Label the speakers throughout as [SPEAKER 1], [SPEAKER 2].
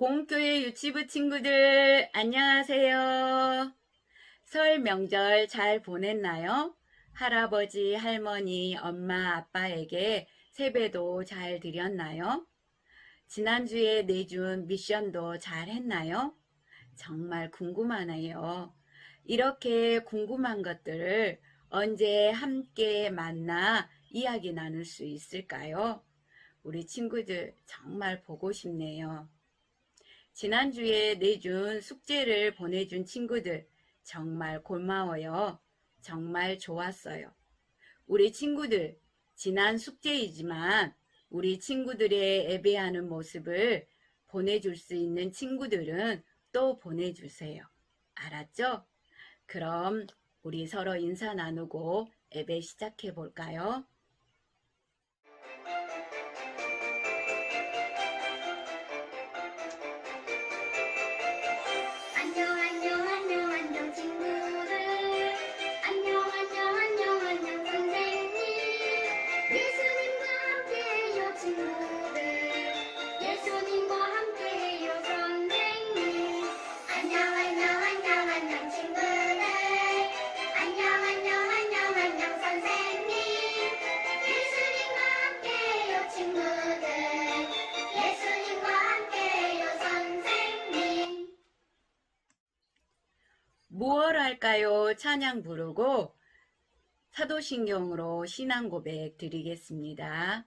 [SPEAKER 1] 공교회 유치부 친구들, 안녕하세요. 설 명절 잘 보냈나요? 할아버지, 할머니, 엄마, 아빠에게 세배도 잘 드렸나요? 지난주에 내준 미션도 잘 했나요? 정말 궁금하네요. 이렇게 궁금한 것들을 언제 함께 만나 이야기 나눌 수 있을까요? 우리 친구들 정말 보고 싶네요. 지난주에 내준 숙제를 보내준 친구들 정말 고마워요. 정말 좋았어요. 우리 친구들, 지난 숙제이지만 우리 친구들의 예배하는 모습을 보내줄 수 있는 친구들은 또 보내주세요. 알았죠? 그럼 우리 서로 인사 나누고 예배 시작해 볼까요? 찬양 부르고 사도신경으로 신앙 고백 드리겠습니다.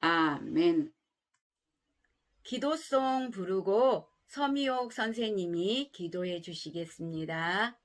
[SPEAKER 1] 아멘. 기도송 부르고 서미옥 선생님이 기도해 주시겠습니다.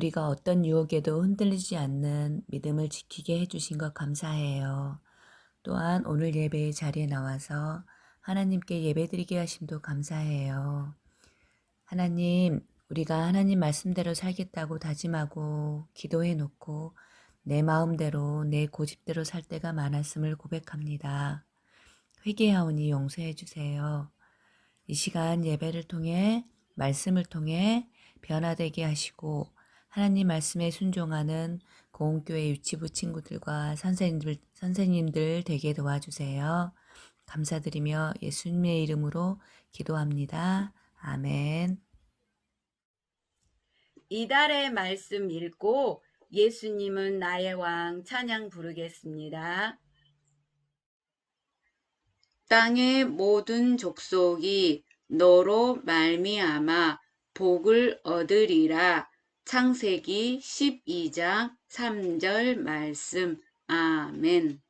[SPEAKER 2] 우리가 어떤 유혹에도 흔들리지 않는 믿음을 지키게 해주신 것 감사해요. 또한 오늘 예배의 자리에 나와서 하나님께 예배드리게 하심도 감사해요. 하나님, 우리가 하나님 말씀대로 살겠다고 다짐하고 기도해 놓고 내 마음대로 내 고집대로 살 때가 많았음을 고백합니다. 회개하오니 용서해 주세요. 이 시간 예배를 통해 말씀을 통해 변화되게 하시고 하나님 말씀에 순종하는 고은교회 유치부 친구들과 선생님들, 선생님들 되게 도와주세요. 감사드리며 예수님의 이름으로 기도합니다. 아멘.
[SPEAKER 3] 이달의 말씀 읽고 예수님은 나의 왕 찬양 부르겠습니다. 땅의 모든 족속이 너로 말미암아 복을 얻으리라. 창세기 12장 3절 말씀. 아멘.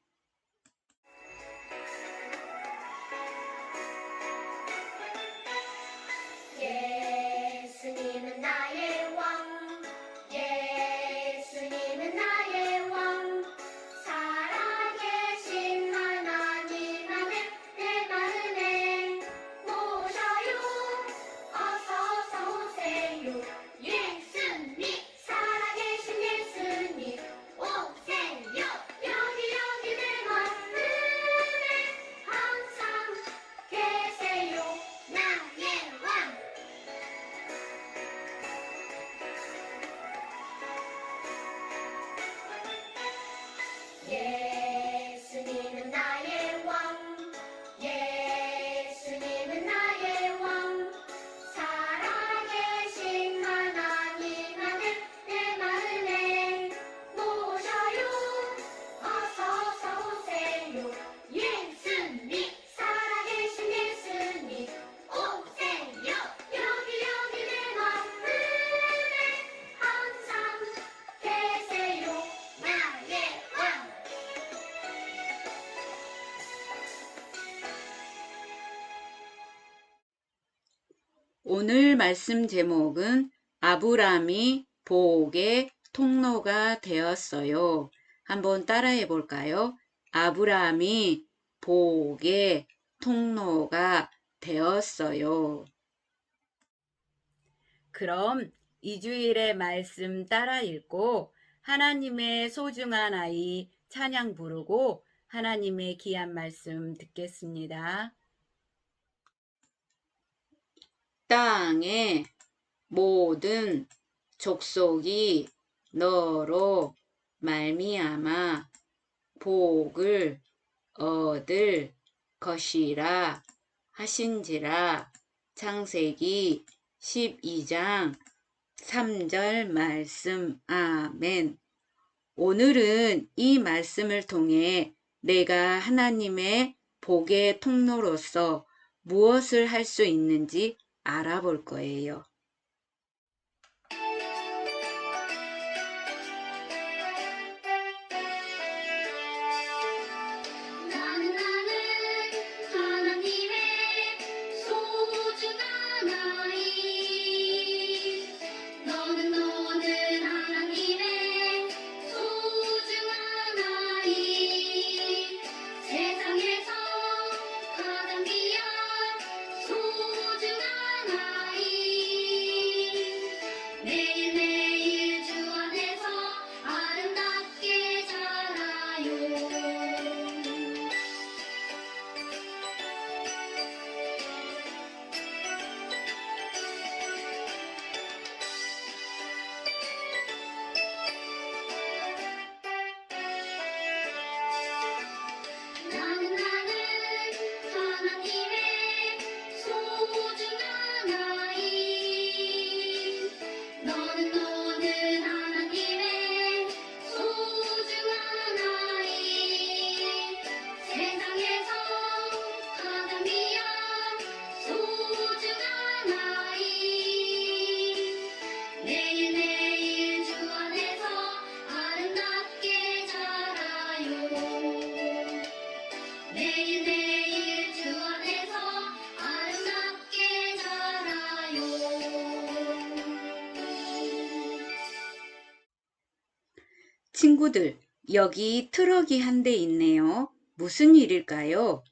[SPEAKER 3] 오늘 말씀 제목은 아브람이 보옥의 통로가 되었어요. 한번 따라해 볼까요? 아브람이 보옥의 통로가 되었어요. 그럼 이 주일의 말씀 따라 읽고 하나님의 소중한 아이 찬양 부르고 하나님의 귀한 말씀 듣겠습니다. 땅의 모든 족속이 너로 말미암아 복을 얻을 것이라 하신지라. 창세기 12장 3절 말씀. 아멘. 오늘은 이 말씀을 통해 내가 하나님의 복의 통로로서 무엇을 할 수 있는지 알아볼 거예요. 친구들, 여기 트럭이 한 대 있네요. 무슨 일일까요?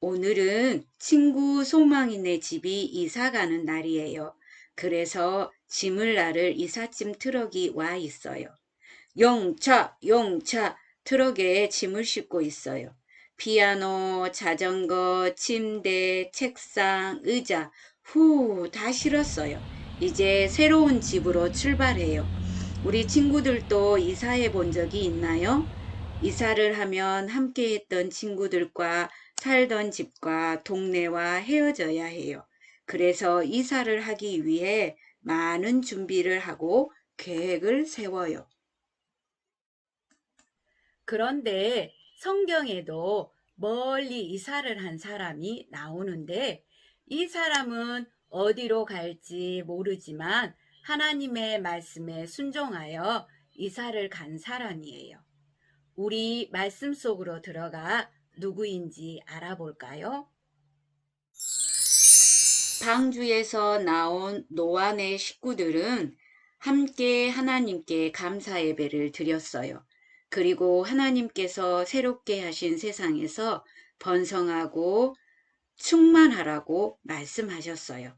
[SPEAKER 3] 오늘은 친구 소망이네 집이 이사 가는 날이에요. 그래서 짐을 나를 이삿짐 트럭이 와 있어요. 용차, 용차, 트럭에 짐을 싣고 있어요. 피아노, 자전거, 침대, 책상, 의자, 후, 다 실었어요. 이제 새로운 집으로 출발해요. 우리 친구들도 이사해 본 적이 있나요? 이사를 하면 함께 했던 친구들과 살던 집과 동네와 헤어져야 해요. 그래서 이사를 하기 위해 많은 준비를 하고 계획을 세워요.
[SPEAKER 4] 그런데 성경에도 멀리 이사를 한 사람이 나오는데 이 사람은 어디로 갈지 모르지만 하나님의 말씀에 순종하여 이사를 간 사람이에요. 우리 말씀 속으로 들어가 누구인지 알아볼까요?
[SPEAKER 3] 방주에서 나온 노안의 식구들은 함께 하나님께 감사 예배를 드렸어요. 그리고 하나님께서 새롭게 하신 세상에서 번성하고 충만하라고 말씀하셨어요.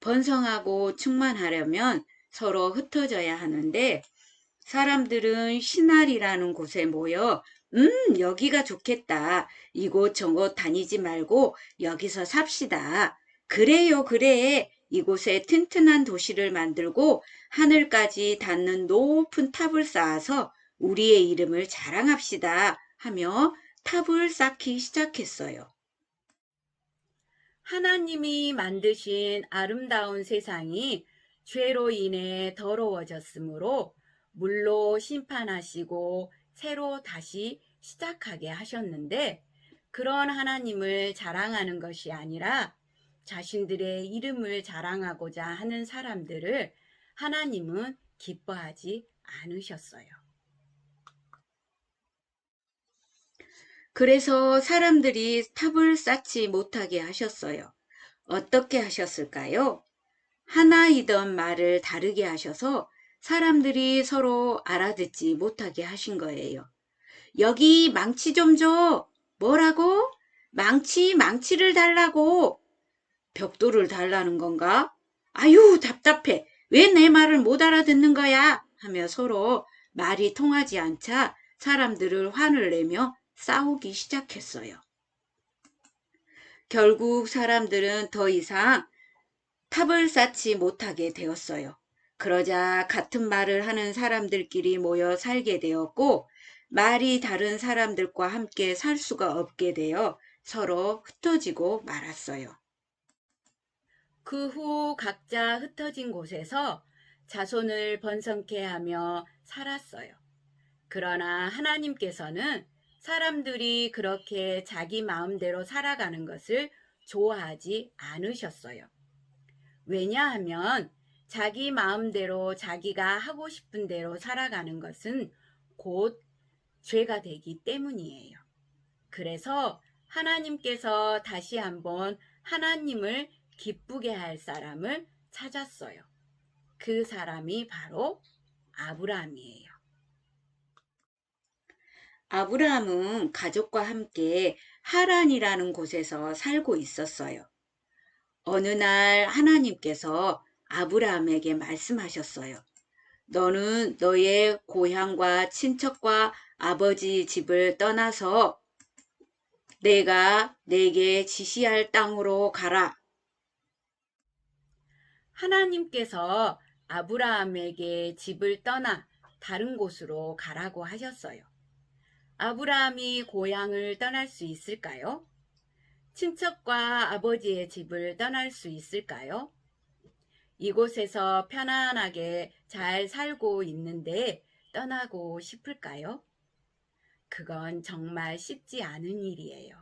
[SPEAKER 3] 번성하고 충만하려면 서로 흩어져야 하는데 사람들은 신할이라는 곳에 모여 음, 여기가 좋겠다. 이곳 저곳 다니지 말고 여기서 삽시다. 그래요, 그래. 이곳에 튼튼한 도시를 만들고 하늘까지 닿는 높은 탑을 쌓아서 우리의 이름을 자랑합시다. 하며 탑을 쌓기 시작했어요.
[SPEAKER 4] 하나님이 만드신 아름다운 세상이 죄로 인해 더러워졌으므로 물로 심판하시고 새로 다시 시작하게 하셨는데 그런 하나님을 자랑하는 것이 아니라 자신들의 이름을 자랑하고자 하는 사람들을 하나님은 기뻐하지 않으셨어요.
[SPEAKER 3] 그래서 사람들이 탑을 쌓지 못하게 하셨어요. 어떻게 하셨을까요? 하나이던 말을 다르게 하셔서 사람들이 서로 알아듣지 못하게 하신 거예요. 여기 망치 좀 줘. 뭐라고? 망치, 망치를 달라고. 벽돌을 달라는 건가? 아유, 답답해. 왜 내 말을 못 알아듣는 거야? 하며 서로 말이 통하지 않자 사람들을 화를 내며 싸우기 시작했어요. 결국 사람들은 더 이상 탑을 쌓지 못하게 되었어요. 그러자 같은 말을 하는 사람들끼리 모여 살게 되었고, 말이 다른 사람들과 함께 살 수가 없게 되어 서로 흩어지고 말았어요.
[SPEAKER 4] 그 후 각자 흩어진 곳에서 자손을 번성케 하며 살았어요. 그러나 하나님께서는 사람들이 그렇게 자기 마음대로 살아가는 것을 좋아하지 않으셨어요. 왜냐하면 자기 마음대로 자기가 하고 싶은 대로 살아가는 것은 곧 죄가 되기 때문이에요. 그래서 하나님께서 다시 한번 하나님을 기쁘게 할 사람을 찾았어요. 그 사람이 바로 아브라함이에요.
[SPEAKER 3] 아브라함은 가족과 함께 하란이라는 곳에서 살고 있었어요. 어느 날 하나님께서 아브라함에게 말씀하셨어요. 너는 너의 고향과 친척과 아버지 집을 떠나서 내가 내게 지시할 땅으로 가라.
[SPEAKER 4] 하나님께서 아브라함에게 집을 떠나 다른 곳으로 가라고 하셨어요. 아브라함이 고향을 떠날 수 있을까요? 친척과 아버지의 집을 떠날 수 있을까요? 이곳에서 편안하게 잘 살고 있는데 떠나고 싶을까요? 그건 정말 쉽지 않은 일이에요.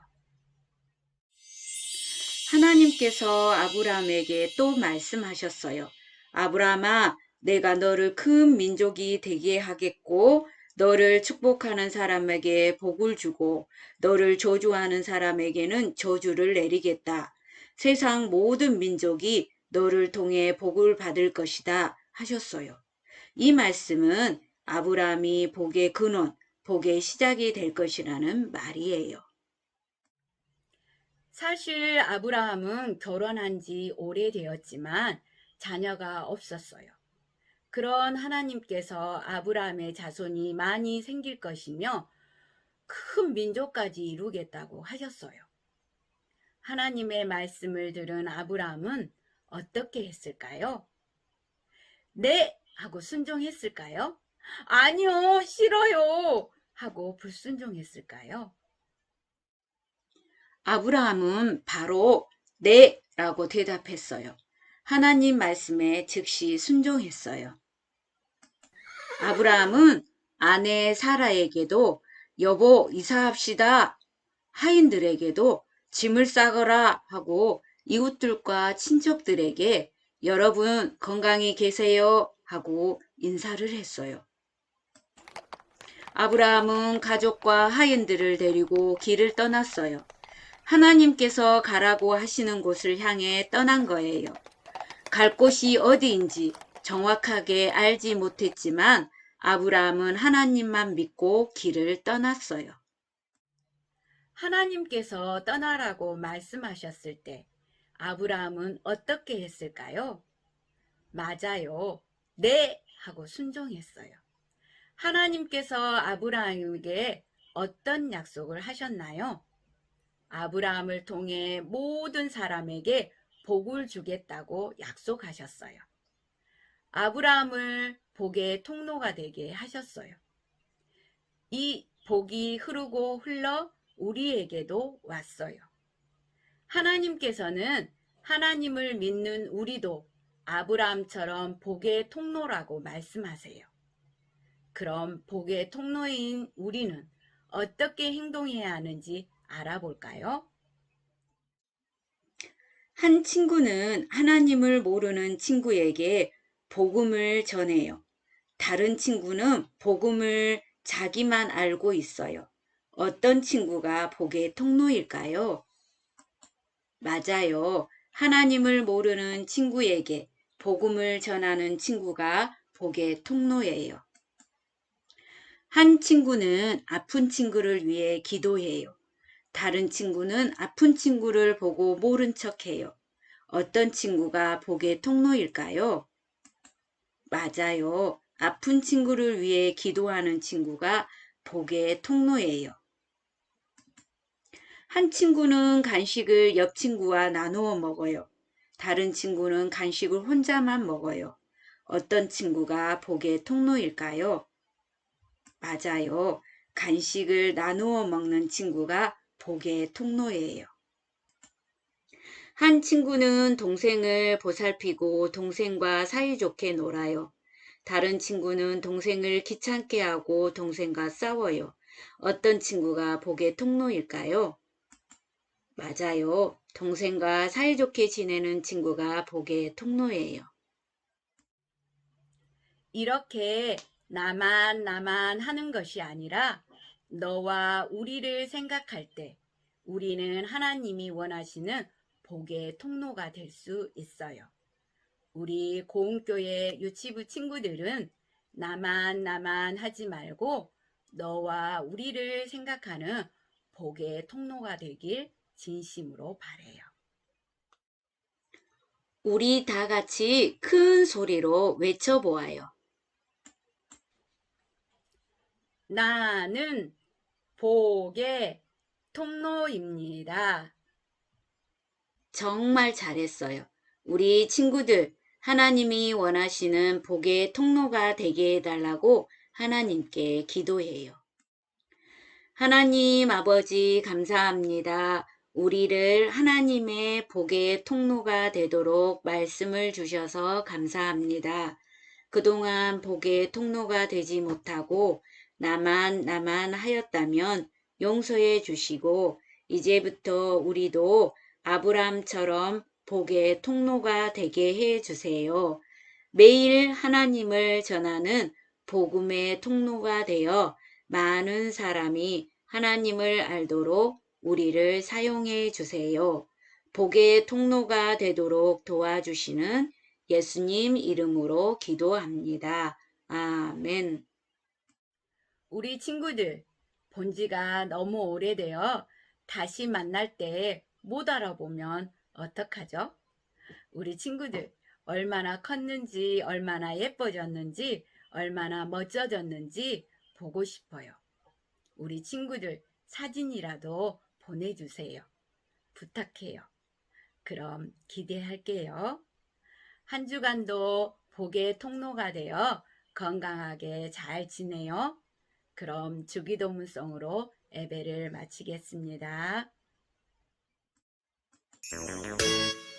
[SPEAKER 3] 하나님께서 아브라함에게 또 말씀하셨어요. 아브라함아, 내가 너를 큰 민족이 되게 하겠고, 너를 축복하는 사람에게 복을 주고, 너를 저주하는 사람에게는 저주를 내리겠다. 세상 모든 민족이 너를 통해 복을 받을 것이다. 하셨어요. 이 말씀은 아브라함이 복의 근원, 복의 시작이 될 것이라는 말이에요.
[SPEAKER 4] 사실 아브라함은 결혼한 지 오래되었지만 자녀가 없었어요. 그런 하나님께서 아브라함의 자손이 많이 생길 것이며 큰 민족까지 이루겠다고 하셨어요. 하나님의 말씀을 들은 아브라함은 어떻게 했을까요? 네! 하고 순종했을까요? 아니요, 싫어요! 하고 불순종했을까요?
[SPEAKER 3] 아브라함은 바로 네 라고 대답했어요. 하나님 말씀에 즉시 순종했어요. 아브라함은 아내 사라에게도 여보 이사합시다. 하인들에게도 짐을 싸거라 하고 이웃들과 친척들에게 여러분 건강히 계세요 하고 인사를 했어요. 아브라함은 가족과 하인들을 데리고 길을 떠났어요. 하나님께서 가라고 하시는 곳을 향해 떠난 거예요. 갈 곳이 어디인지 정확하게 알지 못했지만 아브라함은 하나님만 믿고 길을 떠났어요.
[SPEAKER 4] 하나님께서 떠나라고 말씀하셨을 때 아브라함은 어떻게 했을까요? 맞아요. 네! 하고 순종했어요. 하나님께서 아브라함에게 어떤 약속을 하셨나요? 아브라함을 통해 모든 사람에게 복을 주겠다고 약속하셨어요. 아브라함을 복의 통로가 되게 하셨어요. 이 복이 흐르고 흘러 우리에게도 왔어요. 하나님께서는 하나님을 믿는 우리도 아브라함처럼 복의 통로라고 말씀하세요. 그럼 복의 통로인 우리는 어떻게 행동해야 하는지 알아볼까요?
[SPEAKER 3] 한 친구는 하나님을 모르는 친구에게 복음을 전해요. 다른 친구는 복음을 자기만 알고 있어요. 어떤 친구가 복의 통로일까요? 맞아요. 하나님을 모르는 친구에게 복음을 전하는 친구가 복의 통로예요. 한 친구는 아픈 친구를 위해 기도해요. 다른 친구는 아픈 친구를 보고 모른 척해요. 어떤 친구가 복의 통로일까요? 맞아요. 아픈 친구를 위해 기도하는 친구가 복의 통로예요. 한 친구는 간식을 옆 친구와 나누어 먹어요. 다른 친구는 간식을 혼자만 먹어요. 어떤 친구가 복의 통로일까요? 맞아요. 간식을 나누어 먹는 친구가 복의 통로예요. 한 친구는 동생을 보살피고 동생과 사이좋게 놀아요. 다른 친구는 동생을 귀찮게 하고 동생과 싸워요. 어떤 친구가 복의 통로일까요? 맞아요. 동생과 사이좋게 지내는 친구가 복의 통로예요.
[SPEAKER 4] 이렇게 나만 나만 하는 것이 아니라 너와 우리를 생각할 때 우리는 하나님이 원하시는 복의 통로가 될 수 있어요. 우리 고운교회 유치부 친구들은 나만 나만 하지 말고 너와 우리를 생각하는 복의 통로가 되길 진심으로 바래요.
[SPEAKER 3] 우리 다 같이 큰 소리로 외쳐보아요.
[SPEAKER 4] 나는 복의 통로입니다.
[SPEAKER 3] 정말 잘했어요. 우리 친구들, 하나님이 원하시는 복의 통로가 되게 해달라고 하나님께 기도해요. 하나님 아버지 감사합니다. 우리를 하나님의 복의 통로가 되도록 말씀을 주셔서 감사합니다. 그동안 복의 통로가 되지 못하고 나만 나만 하였다면 용서해 주시고 이제부터 우리도 아브람처럼 복의 통로가 되게 해 주세요. 매일 하나님을 전하는 복음의 통로가 되어 많은 사람이 하나님을 알도록 우리를 사용해 주세요. 복의 통로가 되도록 도와주시는 예수님 이름으로 기도합니다. 아멘.
[SPEAKER 4] 우리 친구들 본 지가 너무 오래되어 다시 만날 때 못 알아보면 어떡하죠? 우리 친구들 얼마나 컸는지, 얼마나 예뻐졌는지, 얼마나 멋져졌는지 보고 싶어요. 우리 친구들 사진이라도 보내주세요. 부탁해요. 그럼 기대할게요. 한 주간도 복의 통로가 되어 건강하게 잘 지내요. 그럼 주기도문성으로 예배를 마치겠습니다. Música